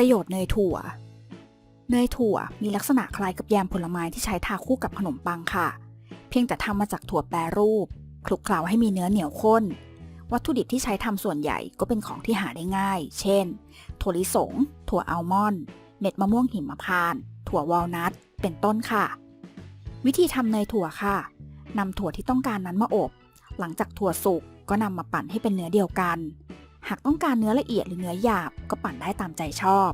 ประโยชน์เนยถั่ว เนยถั่วมีลักษณะคล้ายกับแยมผลไม้ที่ใช้ทาคู่กับขนมปังค่ะ เพียงแต่ทำมาจากถั่วแปรรูปคลุกเคล้าให้มีเนื้อเหนียวข้น วัตถุดิบที่ใช้ทำส่วนใหญ่ก็เป็นของที่หาได้ง่าย เช่น ถั่วลิสง ถั่วอัลมอนด์ เม็ดมะม่วงหิมพานต์ ถั่ววอลนัท เป็นต้นค่ะ วิธีทำเนยถั่วค่ะนำถั่วที่ต้องการนั้นมาอบ หลังจากถั่วสุกก็นำมาปั่นให้เป็นเนื้อเดียวกัน หากต้องการเนื้อละเอียดหรือเนื้อหยาบก็ปั่นได้ตามใจชอบ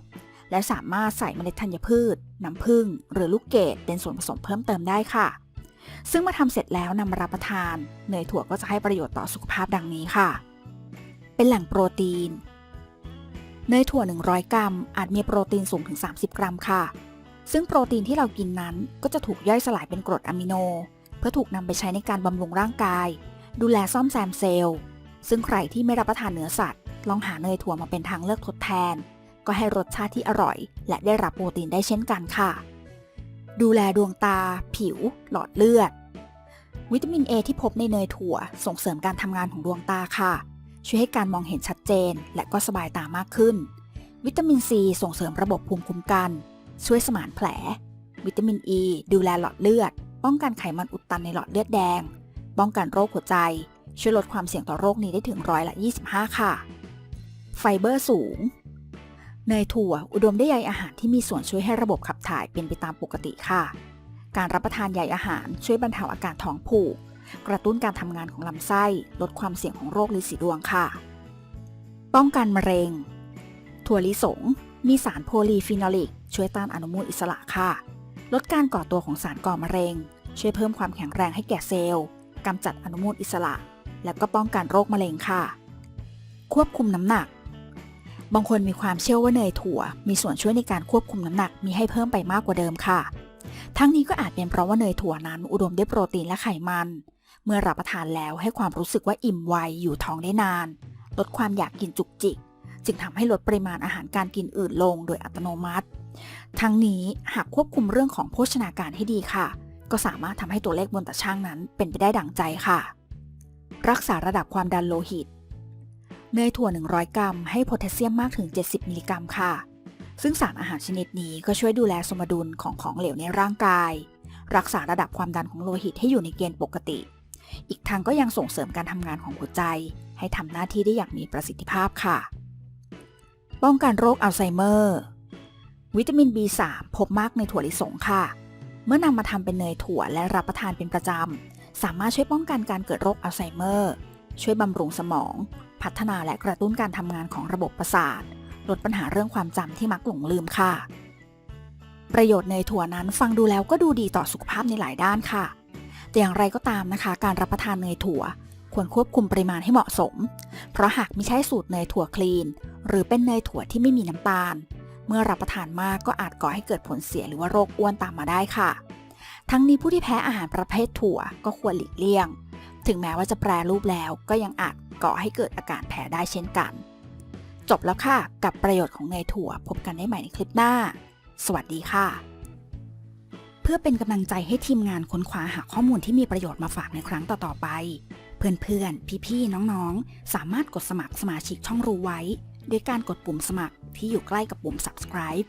และสามารถใส่เมล็ดธัญพืช น้ำผึ้งหรือลูกเกดเป็นส่วนผสมเพิ่มเติมได้ค่ะ ซึ่งเมื่อทำเสร็จแล้วนำมารับประทาน เนยถั่วก็จะให้ประโยชน์ต่อสุขภาพดังนี้ค่ะ เป็นแหล่งโปรตีน เนยถั่ว 100 กรัม อาจมีโปรตีนสูงถึง 30 กรัมค่ะ ซึ่งโปรตีนที่เรากินนั้นก็จะถูกย่อยสลายเป็นกรดอะมิโน เพื่อถูกนำไปใช้ในการบำรุงร่างกาย ดูแลซ่อมแซมเซลล์ซึ่งใครที่ไม่รับประทานเนื้อสัตว์ ลองหาเนยถั่วมาเป็นทางเลือกทดแทน ก็ให้รสชาติที่อร่อย และได้รับโปรตีนได้เช่นกันค่ะ ดูแลดวงตา ผิว หลอดเลือด วิตามิน A ที่พบในเนยถั่ว ส่งเสริมการทำงานของดวงตาค่ะ ช่วยให้การมองเห็นชัดเจน และก็สบายตามากขึ้น วิตามิน C ส่งเสริมระบบภูมิคุ้มกัน ช่วยสมานแผล วิตามิน E ดูแลหลอดเลือด ป้องกันไขมันอุดตันในหลอดเลือดแดง ป้องกันโรคหัวใจช่วยลดความเสี่ยงต่อโรคนี้ได้ถึงร้อยละ 25 ค่ะ ไฟเบอร์สูง เนยถั่วอุดมด้วยใยอาหารที่มีส่วนช่วยให้ระบบขับถ่ายเป็นไปตามปกติค่ะ การรับประทานใยอาหารช่วยบรรเทาอาการท้องผูก กระตุ้นการทำงานของลำไส้ ลดความเสี่ยงของโรคลินสีดวงค่ะ ป้องกันมะเร็ง ถั่วลิสง มีสารโพลีฟีนอลิก ช่วยต้านอนุมูลอิสระค่ะ ลดการก่อตัวของสารก่อมะเร็ง ช่วยเพิ่มความแข็งแรงให้แก่เซลล์กำจัดอนุมูลอิสระ และก็ป้องกันโรคมะเร็งค่ะ ควบคุมน้ำหนัก บางคนมีความเชื่อว่าเนยถั่ว มีส่วนช่วยในการควบคุมน้ำหนักมีให้เพิ่มไปมากกว่าเดิมค่ะ ทั้งนี้ก็อาจเป็นเพราะว่าเนยถั่วนั้นอุดมด้วยโปรตีนและไขมัน เมื่อรับประทานแล้วให้ความรู้สึกว่าอิ่มไวอยู่ท้องได้นาน ลดความอยากกินจุกจิก จึงทำให้ลดปริมาณอาหารการกินอื่นลงโดยอัตโนมัติ ทั้งนี้หากควบคุมเรื่องของโภชนาการให้ดีค่ะ ก็สามารถทำให้ตัวเลขบนตาช่างนั้นเป็นไปได้ดังใจค่ะ รักษาระดับความดันโลหิต เนยถั่ว 100 กรัม ให้โพแทสเซียมมากถึง 70 มิลลิกรัมค่ะ ซึ่งสารอาหารชนิดนี้ก็ช่วยดูแลสมดุลของของเหลวในร่างกาย รักษาระดับความดันของโลหิตให้อยู่ในเกณฑ์ปกติ อีกทางก็ยังส่งเสริมการทำงานของหัวใจ ให้ทำหน้าที่ได้อย่างมีประสิทธิภาพค่ะ ป้องกันโรคอัลไซเมอร์ วิตามิน B3 พบมากในถั่วลิสงค่ะ เมื่อนำมาทำเป็นเนยถั่วและรับประทานเป็นประจำสามารถช่วยป้องกันการเกิดโรคอัลไซเมอร์ ช่วยบำรุงสมอง พัฒนาและกระตุ้นการทำงานของระบบประสาท ลดปัญหาเรื่องความจำที่มักหลงลืมค่ะ ประโยชน์เนยถั่วนั้นฟังดูแล้วก็ดูดีต่อสุขภาพในหลายด้านค่ะ แต่อย่างไรก็ตามนะคะ การรับประทานเนยถั่ว ควรควบคุมปริมาณให้เหมาะสม เพราะหากไม่ใช่สูตรเนยถั่วคลีน หรือเป็นเนยถั่วที่ไม่มีน้ำตาล เมื่อรับประทานมากก็อาจก่อให้เกิดผลเสียหรือว่าโรคอ้วนตามมาได้ค่ะ ทั้งนี้ผู้ที่แพ้อาหารประเภทถั่วก็ควรหลีกเลี่ยง ถึงแม้ว่าจะแปรรูปแล้วก็ยังอาจก่อให้เกิดอาการแพ้ได้เช่นกัน จบแล้วค่ะ กับประโยชน์ของเนยถั่ว พบกันได้ใหม่ในคลิปหน้า สวัสดีค่ะ เพื่อเป็นกำลังใจให้ทีมงานค้นคว้าหาข้อมูลที่มีประโยชน์มาฝากในครั้งต่อๆไป เพื่อนๆ พี่ๆ น้องๆ สามารถกดสมัครสมาชิกช่องรู้ไว้ด้วยการกดปุ่มสมัครที่อยู่ใกล้กับปุ่ม subscribe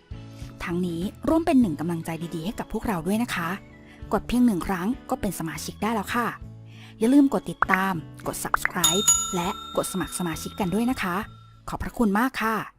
ทั้งนี้ร่วมเป็นหนึ่งกำลังใจดีๆ ให้กับพวกเราด้วยนะคะ กดเพียงหนึ่งครั้งก็เป็นสมาชิกได้แล้วค่ะ อย่าลืมกดติดตาม กด subscribe และกดสมัครสมาชิกกันด้วยนะคะ ขอบพระคุณมากค่ะ